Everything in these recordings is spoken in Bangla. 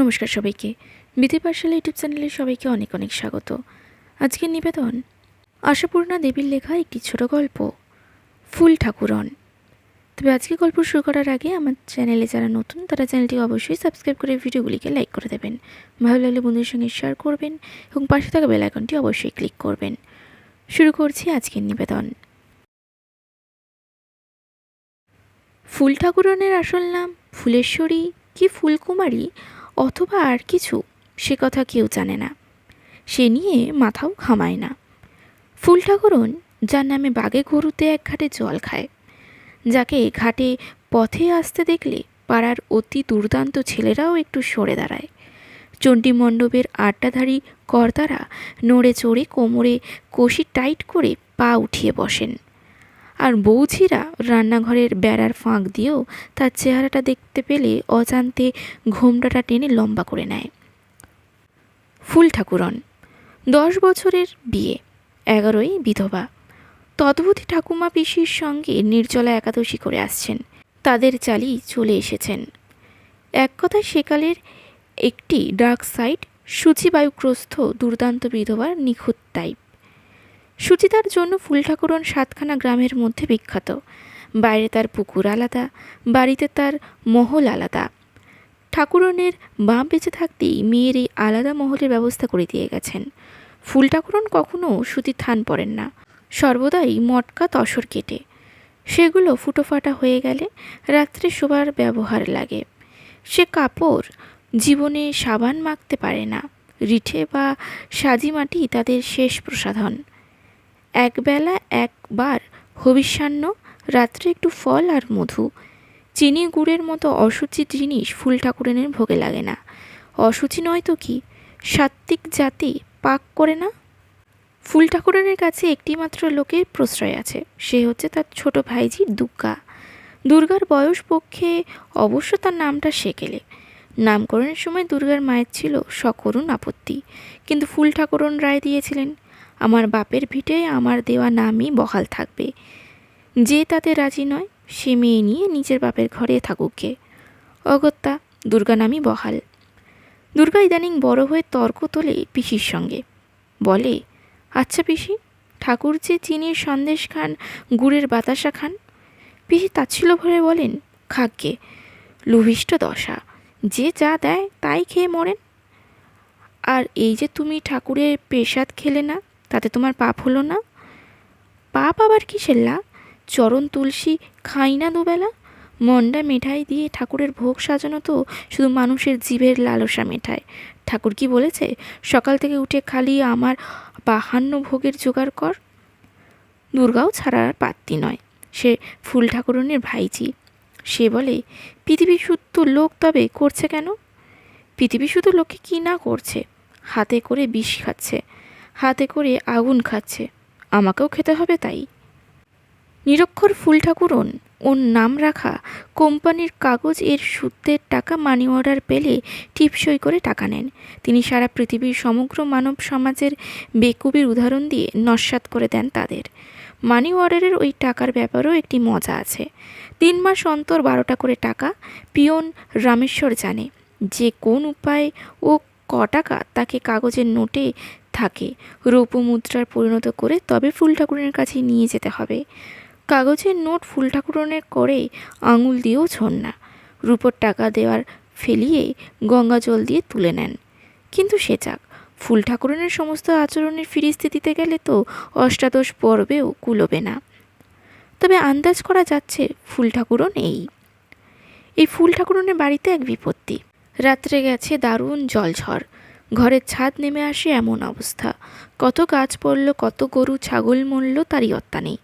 নমস্কার সবাইকে। বিধি পাঠশালা ইউটিউব চ্যানেলে সবাইকে অনেক অনেক স্বাগত। আজকের নিবেদন, আশাপূর্ণা দেবীর লেখা একটি ছোট গল্প, ফুল ঠাকুরন। তবে আজকে গল্প শুরু করার আগে আমার চ্যানেলে যারা নতুন, তারা চ্যানেলটি অবশ্যই সাবস্ক্রাইব করে ভিডিওগুলিকে লাইক করে দেবেন। ভালো লাগলে বন্ধুদের সঙ্গে শেয়ার করবেন এবং পাশে থাকা বেল আইকনটি অবশ্যই ক্লিক করবেন। শুরু করছি আজকের নিবেদন। ফুল ঠাকুরনের আসল নাম ফুলেশ্বরী কি ফুলকুমারী? অথবা আর কিছু, সে কথা কেউ জানে না। সে নিয়ে মাথাও ঘামায় না। ফুল ঠাকুরন যার নামে বাগে গরুতে এক ঘাটে জল খায়। যাকে ঘাটে পথে আসতে দেখলে পাড়ার অতি দুর্দান্ত ছেলেরাও একটু সরে দাঁড়ায়। চণ্ডী মণ্ডপের আড্ডাধারী কর্তারা নড়ে চড়ে কোমরে কষি টাইট করে পা উঠিয়ে বসেন। আর বৌঝিরা রান্নাঘরের বেড়ার ফাঁক দিয়েও তার চেহারাটা দেখতে পেলে অজান্তে ঘোমটাটা টেনে লম্বা করে নেয়। ফুল ঠাকুরন দশ বছরের বিয়ে, এগারোই বিধবা। তদ্ভুতি ঠাকুমা পিসির সঙ্গে নির্জলা একাদশী করে আসছেন। তাদের চালি চলে এসেছেন। এক কথায় সেকালের একটি ডার্ক সাইড সূচিবায়ুগ্রস্ত দুর্দান্ত বিধবার নিখুঁত টাইপ সুচিতার জন্য ফুল ঠাকুরন সাতখানা গ্রামের মধ্যে বিখ্যাত। বাইরে তার পুকুর আলাদা, বাড়িতে তার মহল আলাদা। ঠাকুরনের বাঁ বেঁচে থাকতেই মেয়ের এই আলাদা মহলের ব্যবস্থা করে দিয়ে গেছেন। ফুল ঠাকুরন কখনো সুতির থান পড়েন না, সর্বদাই মটকা তসর কেটে। সেগুলো ফুটোফাটা হয়ে গেলে রাত্রে শোবার ব্যবহার লাগে। সে কাপড় জীবনে সাবান মাখতে পারে না, রিঠে বা সাজি মাটি তাদের শেষ প্রসাধন। একবেলা একবার, হবিষ্যান্ন, রাত্রে একটু ফল আর মধু। চিনি গুড়ের মতো অসুচি জিনিস ফুল ঠাকুরেনের ভোগে লাগে না। অসুচি নয় তো কি? সাত্ত্বিক জাতি পাক করে না? ফুল ঠাকুরেনের কাছে একটিমাত্র লোকের প্রশ্রয় আছে, সে হচ্ছে তার ছোট ভাইজি দুর্গা দুর্গার বয়স পক্ষে অবশ্য তার নামটা সেকেলে। নামকরণের সময় দুর্গার মায়ের ছিল সকরুণ আপত্তি, কিন্তু ফুল ঠাকুরন রায় দিয়েছিলেন। আমার বাপের ভিটে আমার দেওয়া নামই বহাল থাকবে। যে তাতে রাজি নয়, সে মেয়ে নিয়ে নিজের বাপের ঘরে থাকুককে অগত্যা, দুর্গা নামই বহাল। দুর্গা ইদানিং বড় হয়ে তর্ক তোলে পিসির সঙ্গে। বলে আচ্ছা পিসি, ঠাকুর যে চিনির সন্দেশ খান, গুড়ের বাতাসা খান? পিসি তাচ্ছিল ভরে বলেন খাগ্যে লুভিষ্ট দশা। যে যা দেয় তাই খেয়ে মরেন। আর এই যে তুমি ঠাকুরের পেশাদ খেলে না তাতে তোমার পাপ হলো না। পাপ আবার কিসের লা? চরণ তুলসী খাই না দুবেলা? মন্ডা মেঠাই দিয়ে ঠাকুরের ভোগ সাজানো তো শুধু মানুষের জীবের লালসা মেঠায় ঠাকুর কি বলেছে? সকাল থেকে উঠে খালি আমার বাহান্ন ভোগের জোগাড় কর। দুর্গাও ছাড়ার পাত্তি নয়। সে ফুল ঠাকুরনের ভাইজি সে বলে পৃথিবী শুদ্ধ লোক তবে করছে কেন? পৃথিবী শুধু লোকে কি না করছে? হাতে করে বিষ খাচ্ছে। হাতে করে আগুন খাচ্ছে। আমাকেও খেতে হবে তাই। নিরক্ষর ফুল ঠাকুরন ওর নাম রাখা কোম্পানির কাগজ এর সুদের টাকা মানি অর্ডার পেলে টিপসই করে টাকা নেন। তিনি সারা পৃথিবীর সমগ্র মানব সমাজের বেকুবির উদাহরণ দিয়ে নস্বাত করে দেন তাদের। মানি অর্ডারের ওই টাকার ব্যাপারেও একটি মজা আছে। তিন মাস অন্তর বারোটা করে টাকা পিয়ন রামেশ্বর জানে। যে কোন উপায় ও ক টাকা তাকে কাগজের নোটে থাকে। রৌপ্য মুদ্রার পরিণত করে তবে ফুল ঠাকুরের কাছে নিয়ে যেতে হবে। কাগজের নোট ফুল ঠাকুরনের করে আঙুল দিয়েও ছোন না রূপোর টাকা দেওয়ার ফেলিয়ে গঙ্গা জল দিয়ে তুলে নেন। কিন্তু সে চাক। ফুল ঠাকুরনের সমস্ত আচরণের ফিরিস্তি দিতে গেলে তো অষ্টাদশ পর্বেও কুলোবে না। তবে আন্দাজ করা যাচ্ছে ফুল ঠাকুরন এই এই ফুল ঠাকুরনের বাড়িতে এক বিপত্তি। রাত্রে গেছে দারুণ জলঝড়। ঘরের ছাদ নেমে আসে এমন অবস্থা। কত গাছ পড়ল, কত গরু ছাগল মরল, তারই অত্তা নেই।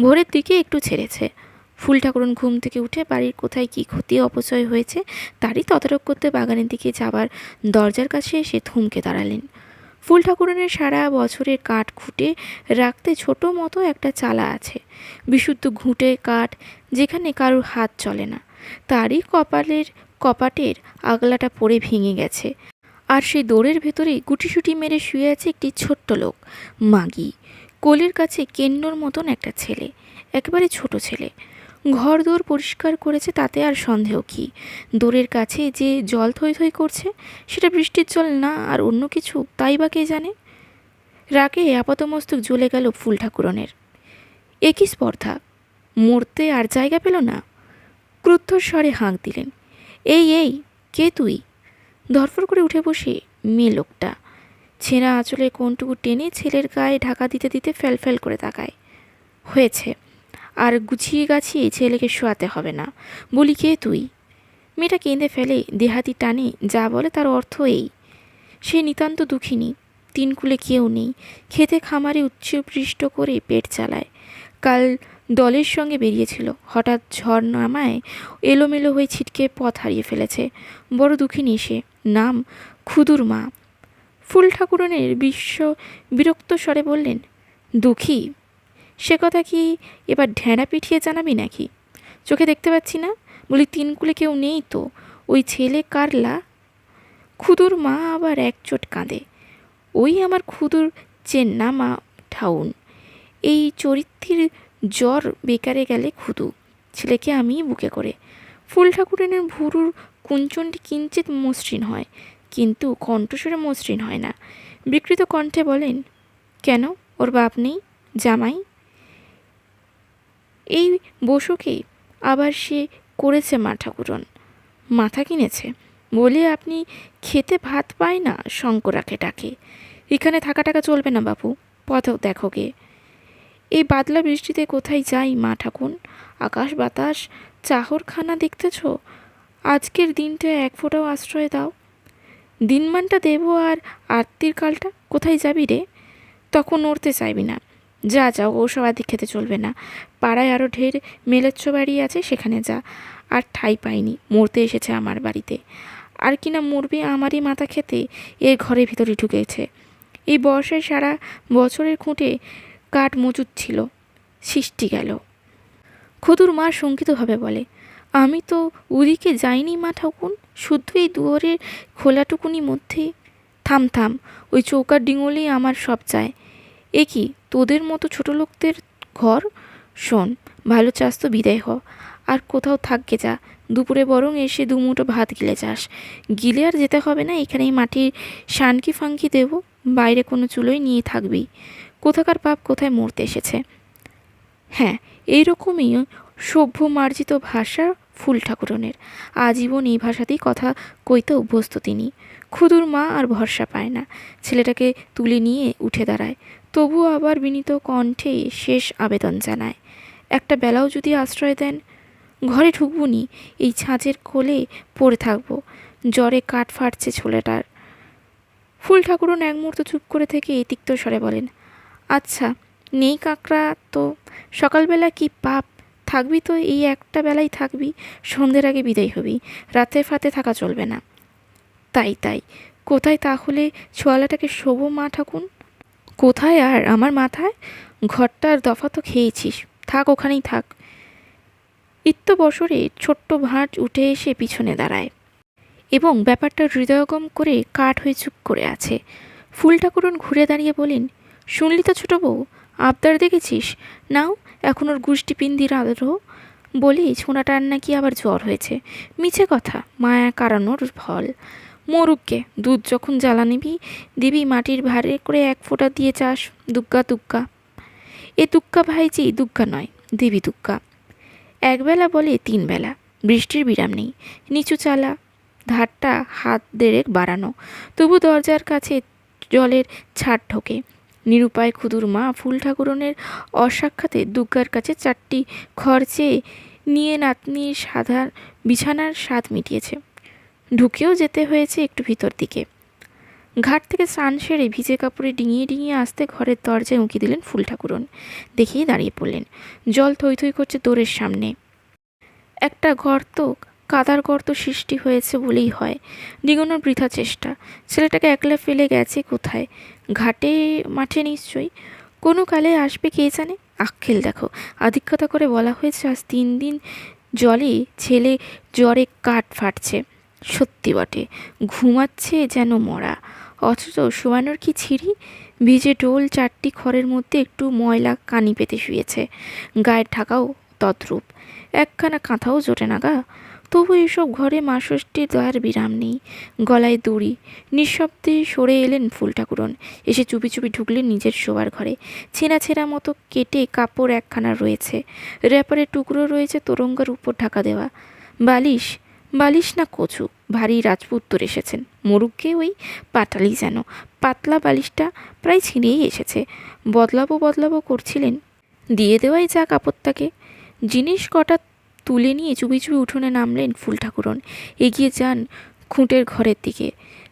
ভোরের দিকে একটু ছেড়েছে। ফুল ঠাকুরন ঘুম থেকে উঠে বাড়ির কোথায় কী ক্ষতি অপচয় হয়েছে, তারই তদারক করতে বাগানের দিকে যাবার দরজার কাছে এসে থমকে দাঁড়ালেন। ফুল ঠাকুরনের সারা বছরের কাঠ খুঁটে রাখতে ছোট মতো একটা চালা আছে। বিশুদ্ধ ঘুঁটে, কাঠ, যেখানে কারোর হাত চলে না। তারই কপালের, কপাটের আগলাটা পড়ে ভেঙে গেছে। আর সেই দৌড়ের ভেতরে গুটিসুটি মেরে শুয়ে আছে একটি ছোট্ট লোক, মাগি। কোলের কাছে কেন্নর মতন একটা ছেলে, একেবারে ছোট ছেলে। ঘর দোর পরিষ্কার করেছে তাতে আর সন্দেহ কি? দোরের কাছে যে জল থই থই করছে, সেটা বৃষ্টির জল না আর অন্য কিছু, তাই বা কে জানে? রাগে আপাতমস্তক জ্বলে গেল ফুল ঠাকুরনের। একই স্পর্ধা? মরতে আর জায়গা পেল না? ক্রুদ্ধ স্বরে হাঁক দিলেন। এই এই, কে তুই? ধরফর করে উঠে বসে মেয়ে লোকটা। ছেঁড়া আঁচলে কোনটুকু টেনে ছেলের গায়ে ঢাকা দিতে দিতে ফেল করে তাকায়। হয়েছে। আর গুছিয়ে গাছিয়ে ছেলেকে শোয়াতে হবে না। বলি, কে তুই? মেয়েটা কেঁদে ফেলে, দেহাতি টানে, যা বলে তার অর্থ এই। সে নিতান্ত দুঃখিনী, তিন কুলে কেউ নেই। খেতে খামারে উচ্চপৃষ্ট করে পেট চালায়। কাল দলের সঙ্গে বেরিয়েছিল। হঠাৎ ঝড় নামায় এলোমেলো হয়ে ছিটকে পথ হারিয়ে ফেলেছে। বড় দুঃখিনী সে। নাম ক্ষুদুর মা। ফুল ঠাকুরনের বিশ্ব বিরক্ত স্বরে বললেন, দুঃখী? সে কথা কি এবার ঢেঁড়া পিঠিয়ে জানাবি নাকি? চোখে দেখতে পাচ্ছি না। বলি, তিন কুলে কেউ নেই তো। ওই ছেলে কারলা? ক্ষুদুর মা আবার এক চোট কাঁদে। ওই আমার ক্ষুদুর চেন্না মা ঠাউন। এই চরিত্রের জ্বর বেকারে গেলে খুদু, ছেলেকে আমি বুকে করে। ফুল ঠাকুরেনের ভুরুর কুঞ্চনটি কিঞ্চিত মসৃণ হয়, কিন্তু কণ্ঠস্বরে মসৃণ হয় না। বিকৃত কণ্ঠে বলেন, কেন? ওর বাপ নেই? জামাই? এই বসুকে আবার সে করেছে মা ঠাকুরন। মাথা কিনেছে। বলে আপনি খেতে ভাত পায় না শঙ্করাকে ডাকে। এখানে থাকা টাকা চলবে না বাপু পথেও দেখো গে এই বাদলা বৃষ্টিতে কোথায় যাই, মা ঠাকুন আকাশ বাতাস, চাহরখানা দেখতেছ? আজকের দিনটা এক ফোঁটাও আশ্রয় দাও। দিনমানটা দেবো আর আত্মীর কালটা কোথায় যাবি রে? তখন নড়তে চাইবি না। যা যাও ওসব আদি খেতে চলবে না। পাড়ায় আরও ঢের মেলেচ্ছ বাড়ি আছে, সেখানে যা। আর ঠাই পাইনি, মরতে এসেছে আমার বাড়িতে। আর কিনা মরবে আমারই মাথা খেতে, এ ঘরের ভিতরে ঢুকেছে। এই বর্ষায় সারা বছরের খুঁটে কাঠ মজুদ ছিল। সৃষ্টি গেল। খুদুর মা শঙ্কিতভাবে বলে, আমি তো উদিকে যাইনি মা ঠাকুন শুদ্ধ এই দুয়ারের খোলাটুকুনি মধ্যে। থাম থাম, ওই চৌকার ডিঙলেই আমার সব চায় এ কি, তোদের মতো ছোট লোকদের ঘর? শোন, ভালো চাস তো বিদায় হ। আর কোথাও থাককে যা, দুপুরে বরং এসে দুমুটো ভাত গিলে যাস। গিলে আর যেতে হবে না, এখানেই মাটির শানকি ফাঙ্কি দেব, বাইরে কোনো চুলোই নিয়ে থাকবি। কোথাকার পাপ কোথায় মরতে এসেছে? হ্যাঁ এইরকমই সভ্য মার্জিত ভাষা ফুল ঠাকুরনের আজীবন এই ভাষাতেই কথা কইতে অভ্যস্ত তিনি। ক্ষুদুর মা আর ভরসা পায় না। ছেলেটাকে তুলে নিয়ে উঠে দাঁড়ায়। তবুও আবার বিনীত কণ্ঠে শেষ আবেদন জানায়। একটা বেলাও যদি আশ্রয় দেন, ঘরে ঢুকবুনি, এই ছাঁচের কোলে পড়ে থাকব। জ্বরে কাঠ ফাটছে ছোলেটার। ফুল ঠাকুরন এক মুহূর্ত চুপ করে থেকে এই তিক্ত স্বরে বলেন আচ্ছা নেই কাঁকড়া তো সকালবেলা কি পাপ? থাকবি তো এই একটা বেলাই থাকবি, সন্ধ্যের আগে বিদায় হবি, রাতে ফাতে থাকা চলবে না। তাই তাই, কোথায় তাহলে ছোয়ালাটাকে শোভো মা ঠাকুন কোথায় আর আমার মাথায়? ঘরটার দফা তো খেয়েছিস, থাক ওখানেই থাক। ইত্য বছরে ছোট্ট ভাঁজ উঠে এসে পিছনে দাঁড়ায় এবং ব্যাপারটা হৃদয়গম করে কাঠ হয়ে চুপ করে আছে। ফুল ঠাকুরন ঘুরে দাঁড়িয়ে বলেন শুনলি তো ছোটো বউ, আবদার দেখেছিস? নাও, এখন ওর গুষ্টি পিন্দির আদর বলি ছোনাটার নাকি আবার জ্বর হয়েছে। মিছে কথা, মায়া কারানোর ফল। মরুককে, দুধ যখন জ্বালা নিবি, দিবি মাটির ভারে করে এক ফোঁটা দিয়ে চাস দুগ্গা দুগ্গা এ দুগ্গা ভাইজি দুগ্গা নয়, দেবী দুগ্গা একবেলা বলে তিন বেলা বৃষ্টির বিরাম নেই, নিচু চালা, ধারটা হাত দেড়েক বাড়ানো। তবু দরজার কাছে জলের ছাড় ঢোকে। নিরুপায় ক্ষুদুর মা ফুল ঠাকুরনের অসাক্ষাতে দুর্গার কাছে চারটি খড় চেয়ে নিয়ে নাতনির সাধার বিছানার স্বাদ মিটিয়েছে। ঢুকেও যেতে হয়েছে একটু ভিতর দিকে। ঘাট থেকে স্নান সেরে ভিজে কাপড়ে ডিঙিয়ে ডিঙিয়ে আসতে ঘরের দরজায় উঁকি দিলেন ফুল ঠাকুরন। দেখেই দাঁড়িয়ে পড়লেন। জল থই থই করছে দোরের সামনে। একটা গর্ত কাদার গর্ত সৃষ্টি হয়েছে বলেই হয়। ডিঙানোর বৃথা চেষ্টা। ছেলেটাকে একলা ফেলে গেছে কোথায়? ঘাটে, মাঠে নিশ্চয়ই। কোনো কালে আসবে কে জানে? আক্ষেল দেখো, আধিক্যতা করে বলা হয়েছে আজ তিন দিন জলে ছেলে জ্বরে কাঠ ফাটছে। সত্যি বটে, ঘুমাচ্ছে যেন মরা। অথচ শোয়ানোর কি ছিঁড়ি? ভিজে ডোল চারটি খড়ের মধ্যে একটু ময়লা কানি পেতে শুয়েছে। গায়ের ঢাকাও তদ্রূপ। একখানা কাঁথাও জোটে না গা। তবু এসব ঘরে মা ষষ্ঠীর দয়ার বিরাম নেই। গলায় দড়ি। নিঃশব্দে সরে এলেন ফুল ঠাকুরন এসে চুপি চুপি ঢুকলেন নিজের শোবার ঘরে। ছেঁড়া ছেঁড়া মতো কেটে কাপড় একখানা রয়েছে। র্যাপারের টুকরো রয়েছে তোরঙ্গার উপর ঢাকা দেওয়া। বালিশ? বালিশ না কচু? ভারী রাজপুত্তর এসেছেন। মোরুগকে ওই পাটালি যেন। পাতলা বালিশটা প্রায় ছিঁড়েই এসেছে। বদলাবো বদলাবো করছিলেন। দিয়ে দেওয়াই যা কাপড়টাকে জিনিস কটা তুলে নিয়ে চুপি চুপি উঠোনে নামলেন ফুল ঠাকুরন। এগিয়ে যান খুঁটের ঘরের দিকে।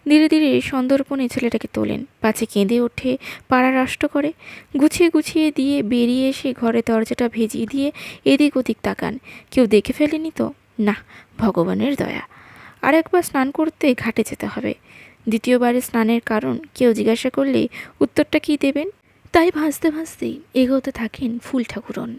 ধীরে ধীরে সন্দর্পণে ছেলেটাকে তোলেন। পাছে কেঁদে ওঠে, পাড়া রাষ্ট্র করে। গুছিয়ে গুছিয়ে দিয়ে বেরিয়ে এসে ঘরে দরজাটা ভেজিয়ে দিয়ে এদিক ওদিক তাকান। কেউ দেখে ফেলেনি তো? না, ভগবানের দয়া। আর একবার স্নান করতে ঘাটে যেতে হবে। দ্বিতীয়বারে স্নানের কারণ কেউ জিজ্ঞাসা করলে উত্তরটা কী দেবেন? তাই ভাসতে ভাসতেই এগোতে থাকেন ফুল ঠাকুরন।